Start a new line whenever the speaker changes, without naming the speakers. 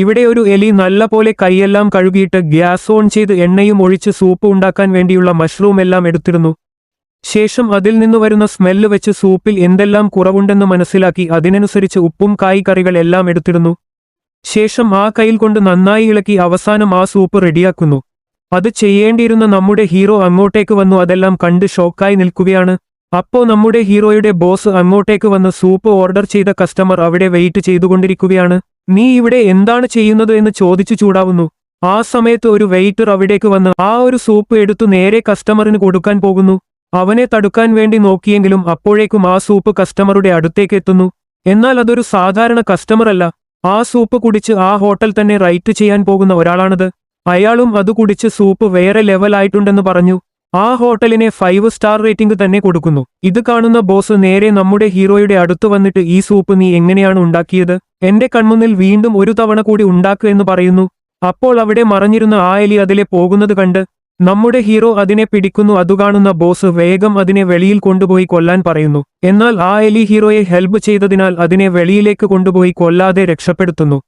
ഇവിടെ ഒരു എലി നല്ല പോലെ കൈയെല്ലാം കഴുകിയിട്ട് ഗ്യാസ് ഓൺ ചെയ്ത് എണ്ണയും ഒഴിച്ച് സൂപ്പ് ഉണ്ടാക്കാൻ വേണ്ടിയുള്ള മഷ്റൂം എല്ലാം എടുത്തിരുന്നു. ശേഷം അതിൽ നിന്ന് വരുന്ന സ്മെല്ല് വെച്ച് സൂപ്പിൽ എന്തെല്ലാം കുറവുണ്ടെന്ന് മനസ്സിലാക്കി അതിനനുസരിച്ച് ഉപ്പും കായ്കറികൾ എല്ലാം എടുത്തിരുന്നു. ശേഷം ആ കയ്യിൽ കൊണ്ട് നന്നായി ഇളക്കി അവസാനം ആ സൂപ്പ് റെഡിയാക്കുന്നു. അത് ചെയ്യേണ്ടിയിരുന്ന നമ്മുടെ ഹീറോ അങ്ങോട്ടേക്ക് വന്നു അതെല്ലാം കണ്ട് ഷോക്കായി നിൽക്കുകയാണ്. അപ്പോ നമ്മുടെ ഹീറോയുടെ ബോസ് അങ്ങോട്ടേക്ക് വന്ന് സൂപ്പ് ഓർഡർ ചെയ്ത കസ്റ്റമർ അവിടെ വെയിറ്റ് ചെയ്തുകൊണ്ടിരിക്കുകയാണ്. നീ ഇവിടെ എന്താണ് ചെയ്യുന്നത് എന്ന് ചോദിച്ചു ചൂടാവുന്നു. ആ സമയത്ത് ഒരു വെയിറ്റർ അവിടേക്ക് വന്ന് ആ ഒരു സൂപ്പ് എടുത്തു നേരെ കസ്റ്റമറിന് കൊടുക്കാൻ പോകുന്നു. അവനെ തടുക്കാൻ വേണ്ടി നോക്കിയെങ്കിലും അപ്പോഴേക്കും ആ സൂപ്പ് കസ്റ്റമറുടെ അടുത്തേക്ക് എത്തുന്നു. എന്നാൽ അതൊരു സാധാരണ കസ്റ്റമർ അല്ല ആ സൂപ്പ് കുടിച്ച് ആ ഹോട്ടൽ തന്നെ റൈറ്റ് ചെയ്യാൻ പോകുന്ന ഒരാളാണത്. അയാളും അത് കുടിച്ച് സൂപ്പ് വേറെ ലെവലായിട്ടുണ്ടെന്ന് പറഞ്ഞു. ആ ഹോട്ടലിനെ ഫൈവ് സ്റ്റാർ റേറ്റിംഗ് തന്നെ കൊടുക്കുന്നു. ഇത് കാണുന്ന ബോസ് നേരെ നമ്മുടെ ഹീറോയുടെ അടുത്ത് വന്നിട്ട് ഈ സൂപ്പ് നീ എങ്ങനെയാണ് ഉണ്ടാക്കിയത്? എന്റെ കൺമുന്നിൽ വീണ്ടും ഒരു തവണ കൂടി ഉണ്ടാക്കുക എന്ന് പറയുന്നു. അപ്പോൾ അവിടെ മറഞ്ഞിരുന്ന ആ എലി അതിലെ പോകുന്നത് കണ്ട് നമ്മുടെ ഹീറോ അതിനെ പിടിക്കുന്നു. അതു കാണുന്ന ബോസ് വേഗം അതിനെ വെളിയിൽ കൊണ്ടുപോയി കൊല്ലാൻ പറയുന്നു. എന്നാൽ ആ എലി ഹീറോയെ ഹെൽപ്പ് ചെയ്തതിനാൽ അതിനെ വെളിയിലേക്ക് കൊണ്ടുപോയി കൊല്ലാതെ രക്ഷപ്പെടുത്തുന്നു.